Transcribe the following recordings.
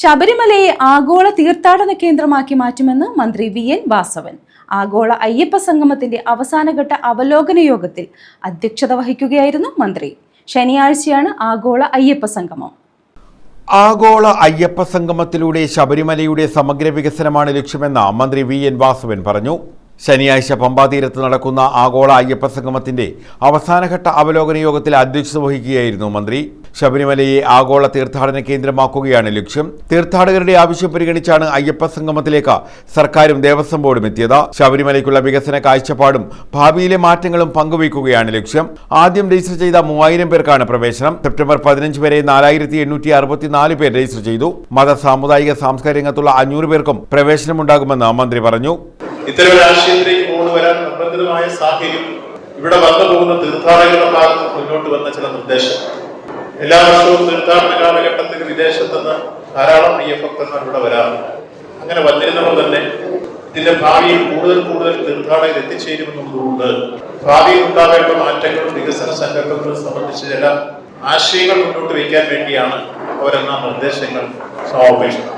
ശബരിമലയെ ആഗോള തീർത്ഥാടന കേന്ദ്രമാക്കി മാറ്റുമെന്ന് മന്ത്രി വി എൻ വാസവൻ. ആഗോള അയ്യപ്പ സംഗമത്തിന്റെ അവസാനഘട്ട അവലോകന യോഗത്തിൽ അധ്യക്ഷത വഹിക്കുകയായിരുന്നു മന്ത്രി. ശനിയാഴ്ചയാണ് ആഗോള അയ്യപ്പ സംഗമം. ആഗോള അയ്യപ്പ സംഗമത്തിലൂടെ ശബരിമലയുടെ സമഗ്ര വികസനമാണ് ലക്ഷ്യമെന്ന് മന്ത്രി വി എൻ വാസവൻ പറഞ്ഞു. ശനിയാഴ്ച പമ്പാതീരത്ത് നടക്കുന്ന ആഗോള അയ്യപ്പ സംഗമത്തിന്റെ അവസാനഘട്ട അവലോകന യോഗത്തിൽ അധ്യക്ഷത വഹിക്കുകയായിരുന്നു മന്ത്രി. ശബരിമലയെ ആഗോള തീർത്ഥാടന കേന്ദ്രമാക്കുകയാണ് ലക്ഷ്യം. തീർത്ഥാടകരുടെ ആവശ്യം പരിഗണിച്ചാണ് അയ്യപ്പ സംഗമത്തിലേക്ക് സർക്കാരും ദേവസ്വം ബോർഡും എത്തിയത്. ശബരിമലയ്ക്കുള്ള വികസന കാഴ്ചപ്പാടും ഭാവിയിലെ മാറ്റങ്ങളും പങ്കുവയ്ക്കുകയാണ് ലക്ഷ്യം. ആദ്യം രജിസ്റ്റർ ചെയ്ത മൂവായിരം പേർക്കാണ് പ്രവേശനം. സെപ്റ്റംബർ പതിനഞ്ച് വരെ നാലായിരത്തി എണ്ണൂറ്റി അറുപത്തിനാല് പേർ രജിസ്റ്റർ ചെയ്തു. മത സാമുദായിക സാംസ്കാരിക രംഗത്തുള്ള അഞ്ഞൂറ് പേർക്കും പ്രവേശനമുണ്ടാകുമെന്ന് മന്ത്രി പറഞ്ഞു. ഇവിടെ വന്നു പോകുന്ന തീർത്ഥാടകരുടെ ഭാഗത്ത് മുന്നോട്ട് വന്ന ചില നിർദ്ദേശം എല്ലാ വർഷവും തീർത്ഥാടന കാലഘട്ടത്തിൽ വിദേശത്ത് നിന്ന് ധാരാളം അയ്യപ്പക്തന്മാർ ഇവിടെ വരാറുണ്ട്. അങ്ങനെ വന്നിരുന്നവർ തന്നെ ഇതിന്റെ ഭാവിയിൽ കൂടുതൽ കൂടുതൽ തീർത്ഥാടകർ എത്തിച്ചേരുമെന്നുള്ളതുകൊണ്ട് ഭാവിയിൽ ഉണ്ടാവേണ്ട മാറ്റങ്ങളും വികസന സങ്കല്പങ്ങളും സംബന്ധിച്ച് ചില ആശയങ്ങൾ മുന്നോട്ട് വയ്ക്കാൻ വേണ്ടിയാണ് അവരെന്ന നിർദ്ദേശങ്ങൾ സമർപ്പിച്ചത്.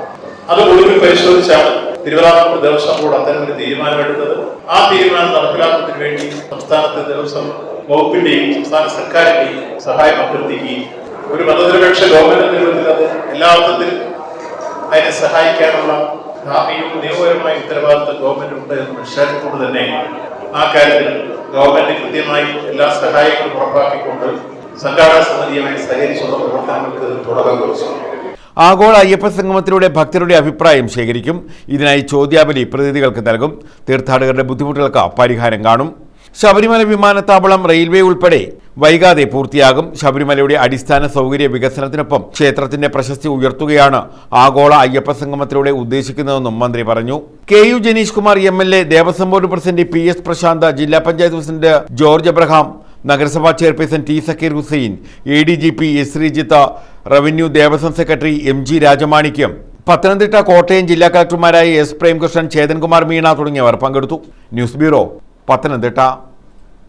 അത് ഒടുവിൽ പരിശോധിച്ചാണ് തിരുവിതാംകൂർ ദേവസ്വം ബോർഡ് അത്തരം ഒരു തീരുമാനമെടുത്തത്. ആ തീരുമാനം നടപ്പിലാക്കുന്നതിന് വേണ്ടി സംസ്ഥാനത്തെ ദേവസ്വം വകുപ്പിന്റെയും സംസ്ഥാന സർക്കാരിന്റെയും സഹായം അഭ്യർത്ഥിക്കുകയും ഒരു മതനിരപേക്ഷ നിലവിൽ അത് എല്ലാ അർത്ഥത്തിലും അതിനെ സഹായിക്കാനുള്ള ധാർമ്മികവും നിയമപരമായ ഉത്തരവാദിത്വം ഗവൺമെന്റ് ഉണ്ട് എന്ന് മനസ്സിലാക്കിക്കൊണ്ട് തന്നെ ആ കാര്യത്തിൽ ഗവൺമെന്റ് കൃത്യമായി എല്ലാ സഹായങ്ങളും ഉറപ്പാക്കിക്കൊണ്ട് സംഘാടക സമിതിയുമായി സഹകരിച്ചുള്ള പ്രവർത്തനങ്ങൾക്ക് തുടക്കം കുറിച്ചു. ആഗോള അയ്യപ്പ സംഗമത്തിലൂടെ ഭക്തരുടെ അഭിപ്രായം ശേഖരിക്കും. ഇതിനായി ചോദ്യാവലി പ്രതിനിധികൾക്ക് നൽകും. തീർത്ഥാടകരുടെ ബുദ്ധിമുട്ടുകൾക്ക് പരിഹാരം കാണും. ശബരിമല വിമാനത്താവളം റെയിൽവേ ഉൾപ്പെടെ വൈകാതെ പൂർത്തിയാകും. ശബരിമലയുടെ അടിസ്ഥാന സൗകര്യ വികസനത്തിനൊപ്പം ക്ഷേത്രത്തിന്റെ പ്രശസ്തി ഉയർത്തുകയാണ് ആഗോള അയ്യപ്പ സംഗമത്തിലൂടെ ഉദ്ദേശിക്കുന്നതെന്നും മന്ത്രി പറഞ്ഞു. K U Janeesh Kumar M L A Devaswom board president P S Prasanth ജില്ലാ പഞ്ചായത്ത് പ്രസിഡന്റ് ജോർജ് എബ്രഹാം നഗരസഭാ chairperson T Sakeer Hussain A D G P S Sreejith revenue Devaswom secretary M G Rajamanickam Pathanamthitta Kottayam ജില്ലാ കളക്ടർമാരായ S Premkrishnan Chetan Kumar Meena തുടങ്ങിയവർ പങ്കെടുത്തു. News bureau Pathanamthitta.